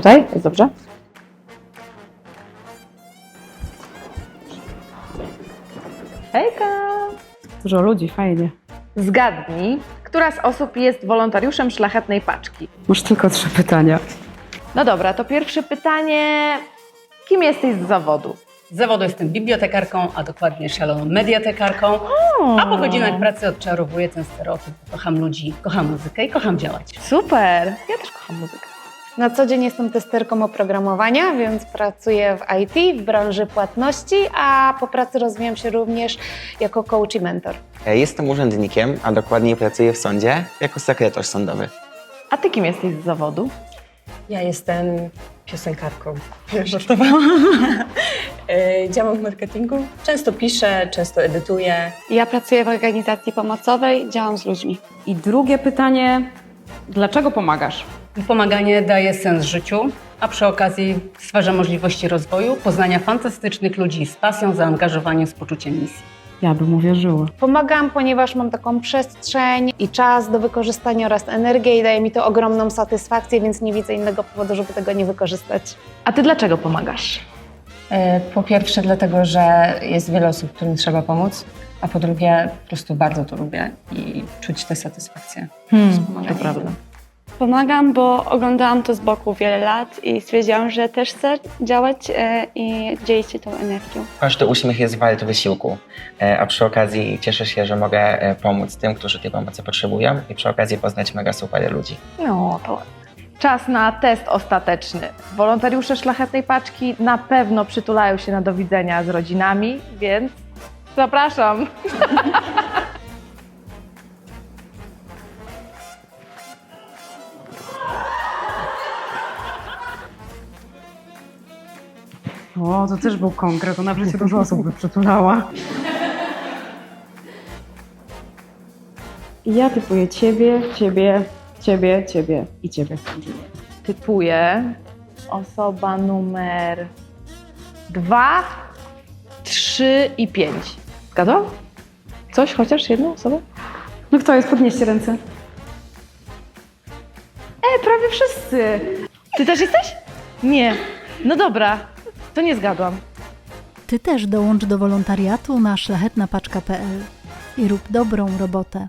Tutaj? Jest dobrze? Hejka! Dużo ludzi, fajnie. Zgadnij, która z osób jest wolontariuszem szlachetnej paczki? Masz tylko trzy pytania. No dobra, to pierwsze pytanie. Kim jesteś z zawodu? Z zawodu jestem bibliotekarką, a dokładnie szaloną mediatekarką. A po godzinach pracy odczarowuję ten stereotyp. Kocham ludzi, kocham muzykę i kocham działać. Super! Ja też kocham muzykę. Na co dzień jestem testerką oprogramowania, więc pracuję w IT, w branży płatności, a po pracy rozwijam się również jako coach i mentor. Ja Jestem urzędnikiem, a dokładniej pracuję w sądzie jako sekretarz sądowy. A ty kim jesteś z zawodu? Ja jestem piosenkarką. Żartowałam. E, Działam w marketingu. Często piszę, często edytuję. Ja pracuję w organizacji pomocowej, działam z ludźmi. I drugie pytanie, dlaczego pomagasz? Pomaganie daje sens życiu, a przy okazji stwarza możliwości rozwoju, poznania fantastycznych ludzi z pasją, zaangażowaniem, z poczuciem misji. Ja bym uwierzyła. Pomagam, ponieważ mam taką przestrzeń i czas do wykorzystania oraz energię i daje mi to ogromną satysfakcję, więc nie widzę innego powodu, żeby tego nie wykorzystać. A ty dlaczego pomagasz? E, Po pierwsze dlatego, że jest wiele osób, którym trzeba pomóc, a po drugie po prostu bardzo to lubię i czuć tę satysfakcję. Hmm, to prawda. Pomagam, bo oglądałam to z boku wiele lat i stwierdziłam, że też chcę działać e, i dzielić się tą energią. Każdy uśmiech jest wart wysiłku, e, a przy okazji cieszę się, że mogę e, pomóc tym, którzy tej pomocy potrzebują i przy okazji poznać mega super ludzi. No, to ładnie. Czas na test ostateczny. Wolontariusze szlachetnej paczki na pewno przytulają się na do widzenia z rodzinami, więc zapraszam. O, to też był konkret, ona w życiu dużo osób by przytulała. I ja typuję ciebie, ciebie, ciebie, ciebie i ciebie. Typuję osoba numer dwa, trzy i pięć. Zgadłam? Coś, chociaż jedną osobę? No kto jest? Podnieście ręce. E, prawie wszyscy. Ty też jesteś? Nie. No dobra, to nie zgadłam. Ty też dołącz do wolontariatu na szlachetnapaczka.pl i rób dobrą robotę.